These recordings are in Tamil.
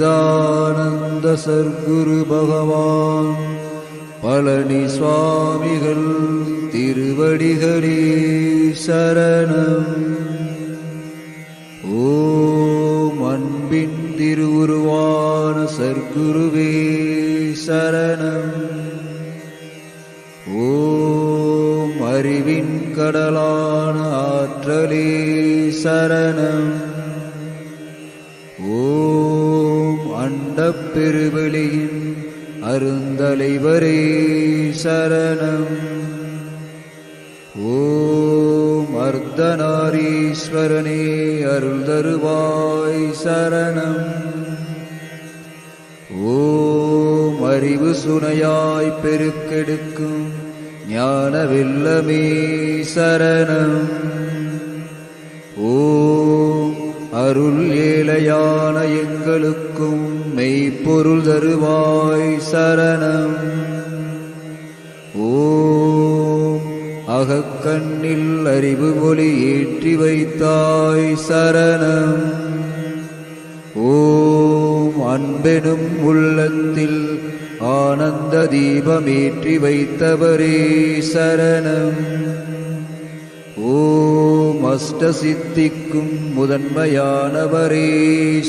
சச்சிதானந்த சர்க்குரு பகவான். பழனி சுவாமிகள் திருவடிகளே சரணம். ஓம் அன்பின் திருவுருவான சர்க்குரு சரணம். ஓம் அர்த்தநாரீஸ்வரனே அருள் தருவாய் சரணம். ஓம் அறிவு சுனையாய் பெருக்கெடுக்கும் ஞான வெல்லமே சரணம். ஓம் அருள் ஏழையான எங்களுக்கும் மெய்ப்பொருள் தருவாய் சரணம். ஓம் அகக்கண்ணில் அறிவு ஒளி ஏற்றி வைத்தாய் சரணம். ஓம் அன்பெனும் உள்ளத்தில் ஆனந்த தீபமேற்றி வைத்தவரே சரணம். ஓம் அஷ்டசித்திக்கும் முதன்மையானவரே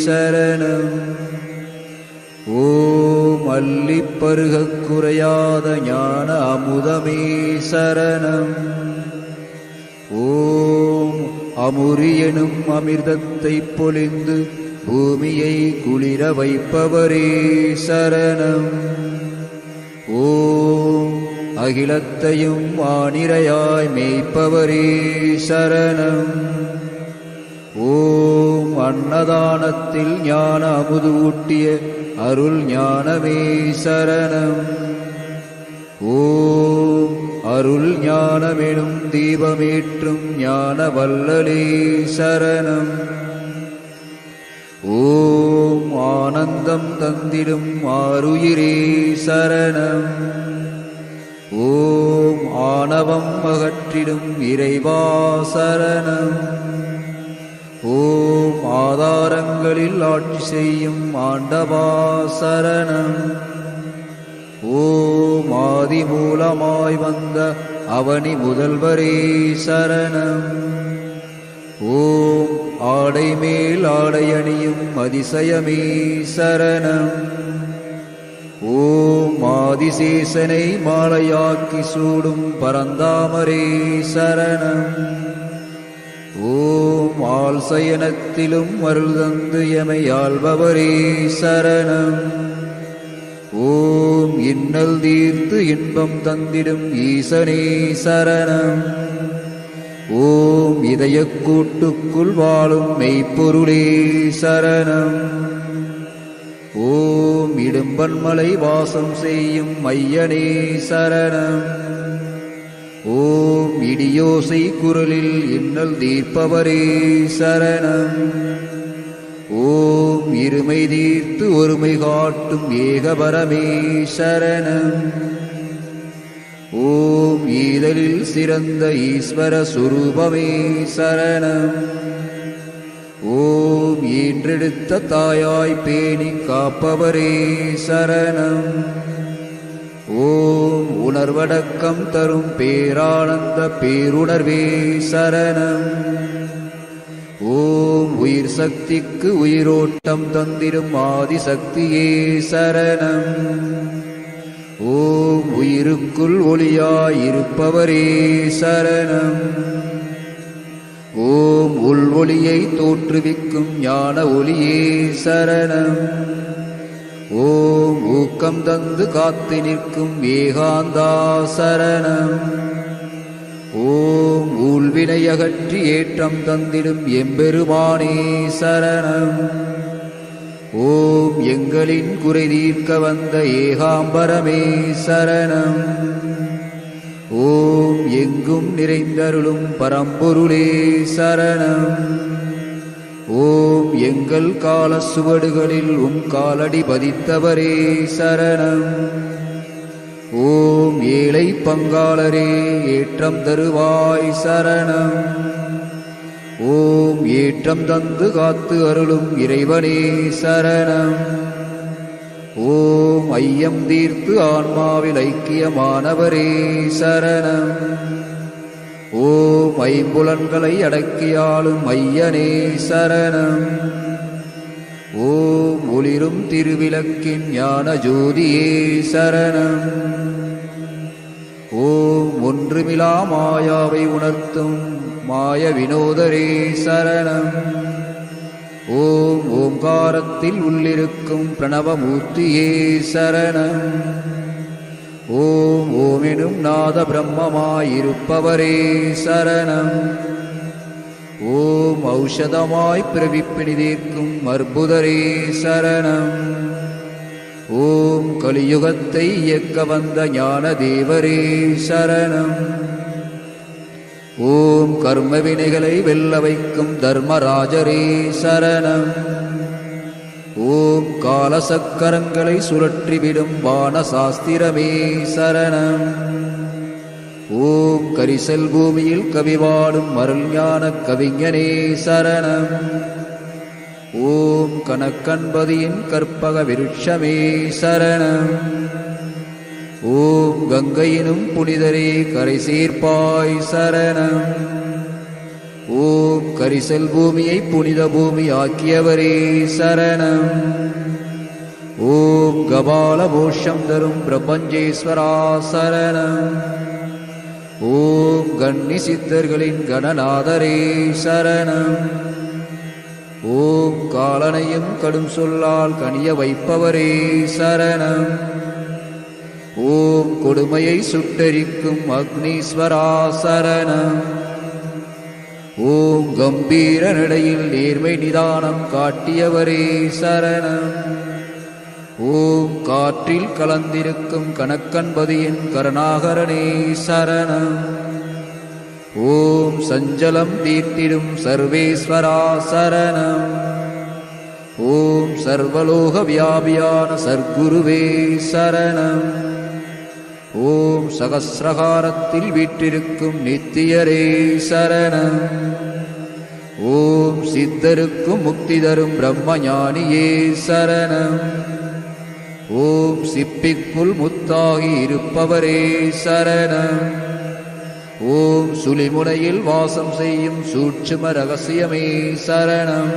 சரணம். ஓம் மல்லிப்பருகக் குறையாத ஞான அமுதமே சரணம். ஓம் அமுரியனும் அமிர்தத்தை பொழிந்து பூமியை குளிர வைப்பவரே சரணம். ஓம் அகிலத்தையும் வானிரையாய் மேய்ப்பவரே சரணம். ஓம் அன்னதானத்தில் ஞான அமுது ஊட்டிய அருள் ஞானமே சரணம். ஓம் அருள் ஞானமெனும் தீபமேற்றும் ஞான வல்லலே சரணம். ஓம் ஆனந்தம் தந்திடும் ஆருயிரே சரணம். ஓம் ஆணவம் அகற்றிடும் இறைவா சரணம். ஆட்சி செய்யும் ஆண்டவா சரணம். ஓம் ஆதி மூலமாய் வந்த அவனி முதல்வரே சரணம். ஓம் ஆடை மேல் ஆடை அணியும் அதிசயமே சரணம். ஓம் ஆதிசேசனை மாலையாக்கி சூடும் பரந்தாமரே சரணம். சயனத்திலும் அருள் தந்து எமையாள்பவரே சரணம். ஓம் இன்னல் தீர்த்து இன்பம் தந்திடும் ஈசனே சரணம். ஓம் இதய கூட்டுக்குள் வாழும் மெய்ப்பொருளே சரணம். ஓம் இடும்பன்மலை வாசம் செய்யும் ஐயனே சரணம். இடியோசை குரலில் இன்னல் தீர்ப்பவரே சரணம். ஓம் இருமை தீர்த்து ஒருமை காட்டும் ஏகபரமே சரணம். ஓம் ஈதலில் சிறந்த ஈஸ்வர சுரூபமே சரணம். ஓம் ஈன்றெடுத்த தாயாய் பேணி காப்பவரே சரணம். உணர்வடக்கம் தரும் பேரானந்த பேருணர்வே சரணம். ஓம் உயிர் சக்திக்கு உயிரோட்டம் தந்திடும் ஆதிசக்தியே சரணம். ஓம் உயிருக்குள் ஒளியாயிருப்பவரே சரணம். ஓம் உள் ஒளியை தோற்றுவிக்கும் ஞான ஒளியே சரணம். ஓம் ஊக்கம் தந்து காத்து நிற்கும் ஏகாந்தா சரணம். ஓம் ஊழ்வினை அகற்றி ஏற்றம் தந்திடும் எம்பெருமானே சரணம். ஓம் எங்களின் குறை தீர்க்க வந்த ஏகாம்பரமே சரணம். ஓம் எங்கும் நிறைந்தருளும் பரம்பொருளே சரணம். ஓம் எங்கள் கால சுவடுகளில் உம் காலடி பதித்தவரே சரணம். ஓம் ஏழை பங்காளரே ஏற்றம் தருவாய் சரணம். ஓம் ஏற்றம் தந்து காத்து அருளும் இறைவனே சரணம். ஓம் ஐயம் தீர்த்து ஆன்மாவில் ஐக்கியமானவரே சரணம். ஓம் ஐம்புலன்களை அடக்கியாளும் ஐயனே சரணம். ஓம் ஒளிரும் திருவிளக்கின் ஞான ஜோதியே சரணம். ஓம் ஒன்றுமிலா மாயாவை உணர்த்தும் மாய வினோதரே சரணம். ஓம் ஓங்காரத்தில் உள்ளிருக்கும் பிரணவமூர்த்தியே சரணம். ஓம் ஓமெனும் நாத பிரம்மமாயிருப்பவரே சரணம். ஓம் ஔஷதமாய் பிறவிப்பிணி தீர்க்கும் அற்புதரே சரணம். ஓம் கலியுகத்தை இயக்க வந்த ஞான தேவரே சரணம். ஓம் கர்ம வினைகளை வெல்ல வைக்கும் தர்மராஜரே சரணம். ஓம் காலசக்கரங்களை சுழற்றிவிடும் வானசாஸ்திரமே சரணம். ஓம் கரிசல் பூமியில் கவிவாடும் அருள் ஞான கவிஞனே சரணம். ஓம் கணக்கன்பதியின் கற்பக விருட்சமே சரணம். ஓம் கங்கையினும் புனிதரே கரை சேர்ப்பாய் சரணம். ஓம் கரிசல் பூமியை புனித பூமி ஆக்கியவரே சரணம். ஓம் கபால மோஷம் தரும் பிரபஞ்சேஸ்வரா சரணம். ஓம் கண்ணி சித்தர்களின் கணநாதரே சரணம். ஓம் காலனையும் கடும் சொல்லால் கனிய வைப்பவரே சரணம். ஓம் கொடுமையை சுட்டரிக்கும் அக்னீஸ்வரா சரணம். ஓம் கம்பீர நடையில் நேர்மை நிதானம் காட்டியவரே சரணம். ஓம் காற்றில் கலந்திருக்கும் கணக்கன்பதியின் கருணாகரனே சரணம். ஓம் சஞ்சலம் தீர்த்திடும் சர்வேஸ்வரா சரணம். ஓம் சர்வலோக வியாபியான சர்க்குருவே சரணம். ஓம் சகசிரகாரத்தில் வீற்றிருக்கும் நித்தியரே சரணம். ஓம் சித்தருக்கும் முக்தி தரும் பிரம்மஞானியே சரணம். ஓம் சிப்பிக்குள் முத்தாகி இருப்பவரே சரணம். ஓம் சுழிமுனையில் வாசம் செய்யும் சூட்சும ரகசியமே சரணம்.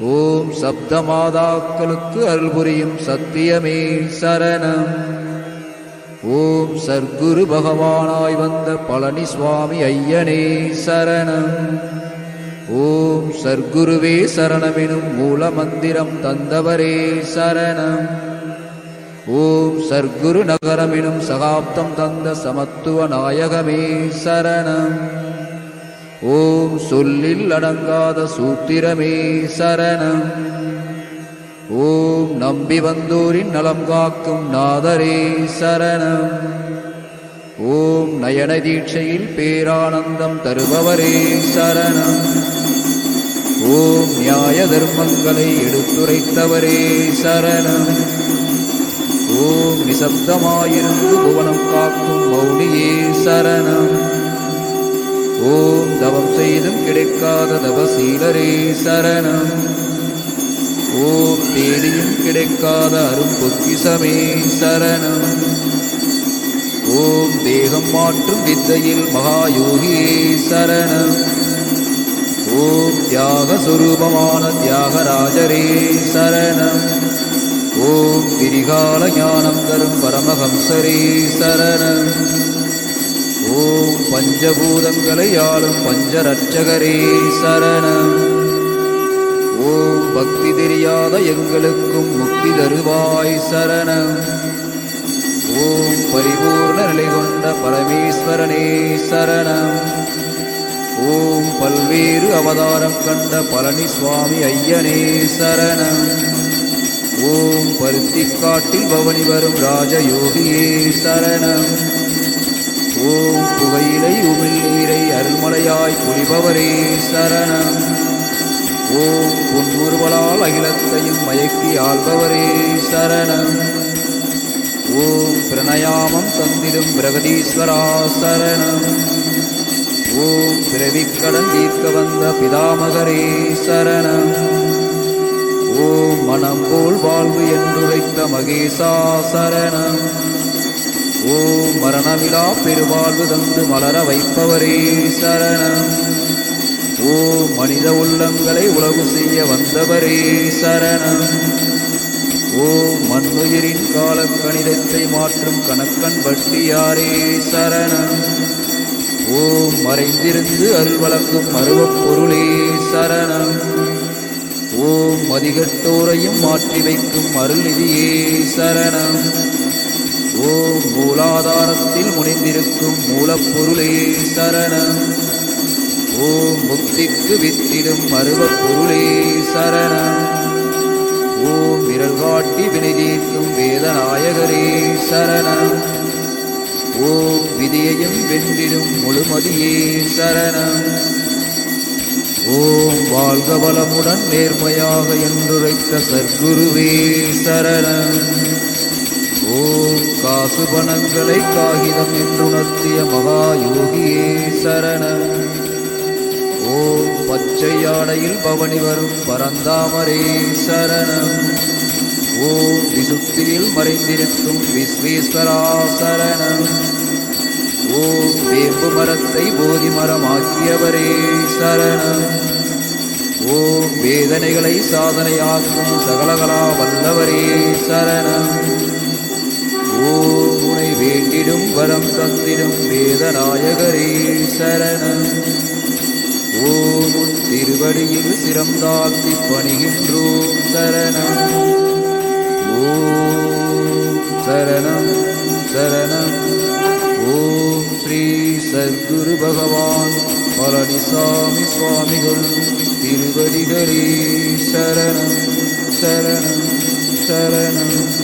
ஓம் சப்தமாதாக்களுக்கு அருள் புரியும் சத்தியமே சரணம். ஓம் சர்க்குரு பகவானாய் வந்த பழனி சுவாமி ஐயனே சரணம். ஓம் சர்க்குருவே சரணமெனும் மூல மந்திரம் தந்தவரே சரணம். ஓம் சர்க்குரு நகரமெனும் சகாப்தம் தந்த சமத்துவ நாயகமே சரணம். ஓம் சொல்லில் அடங்காத சூத்திரமே சரணம். ஓம் நம்பி வந்தோரின் நலம் காக்கும் நாதரே சரணம். ஓம் நயன தீட்சையில் பேரானந்தம் தருபவரே சரணம். ஓம் நியாய தர்மங்களை எடுத்துரைத்தவரே சரணம். ஓம் நிசப்தமாயிருந்து புவனம் காக்கும் மௌனியே சரணம். ஓம் தவம் செய்தும் கிடைக்காத தவசீலரே சரணம். ஓம் தேடியும் கிடைக்காத அரும்பொக்கிசமே சரணம். ஓம் தேகம் மாற்றும் வித்தையில் மகாயோகியே சரணம். ஓம் தியாக சுரூபமான தியாகராஜரே சரணம். ஓம் திரிகால ஞானம் தரும் பரமஹம்சரே சரணம். ஓம் பஞ்சபூதங்களை ஆளும் பஞ்சரட்சகரே சரணம். ஓம் பக்தி தெரியாத எங்களுக்கும் முக்தி தருவாய் சரணம். ஓம் பரிபூர்ண நிலை கொண்ட பரமேஸ்வரனே சரணம். ஓம் பல்வேறு அவதாரம் கண்ட பழனி சுவாமி ஐயனே சரணம். ஓம் பருத்திக்காட்டில் பவனி வரும் ராஜயோகியே சரணம். ஓம் புகையிலை உமிழ் நீரை அருள்மலையாய் புரிபவரே சரணம். ஓம் புன்முறுவலால் அகிலத்தையும் மயக்கி ஆள்பவரே சரணம். ஓம் பிரணயாமம் தந்திடும் பிரகதீஸ்வரா சரணம். ஓம் பிறவிக்கடன் தீர்க்க வந்த பிதாமகரே சரணம். ஓம் மனம் போல் வாழ்வு என்றுரைத்த மகேசா சரணம். ஓம் மரணமிலா பெருவாழ்வு தந்து மலர வைப்பவரே சரணம். ஓ மனித உள்ளங்களை உழவு செய்ய வந்தவரே சரணம். ஓ மண்ணுயிரின் கால கணிதத்தை மாற்றும் கணக்கன் பட்டியாரே சரணம். ஓ மறைந்திருந்து அருள் வழங்கும் அருவப் பொருளே சரணம். ஓம் மதிகட்டோரையும் மாற்றி வைக்கும் அருள்நிதியே சரணம். ஓம் மூலாதாரத்தில் முனைந்திருக்கும் மூலப்பொருளே சரணம். ஓம் முக்திக்கு வித்திடும் அருவப் பொருளே சரணம். ஓம் விரல் காட்டி வினை தீர்க்கும் வேதநாயகரே சரணம். ஓம் விதியையும் வென்றிடும் முழுமதியே சரணம். ஓம் வாழ்க வளமுடன் நேர்மையாக என்றுரைத்த சர்க்குருவே சரணம். ஓம் காசு பணங்களை காகிதம் என்றுணர்த்திய மகா யோகியே சரணம். ஓம் பச்சையாடையில் பவனி வரும் பரந்தாமரே சரணம். ஓம் விசுத்தியில் மறைந்திருக்கும் விஸ்வேஸ்வரா சரணம். ஓம் வேம்பு மரத்தை போதி மரமாக்கியவரே சரணம். ஓம் வேதனைகளை சாதனையாக்கும் சகலகலா வல்லவரே சரணம். ஓம் உனை வேண்டிடும் வரம் தந்திடும் வேதநாயகரே சரணம். திருவடியில் சிரம் பணிகின்றோம் சரணம். ஓம் சரணம் சரணம். ஓம் ஸ்ரீ சத்குரு பகவான் பழனிசாமி சுவாமிகள் திருவடிகளே சரணம் சரணம் சரணம்.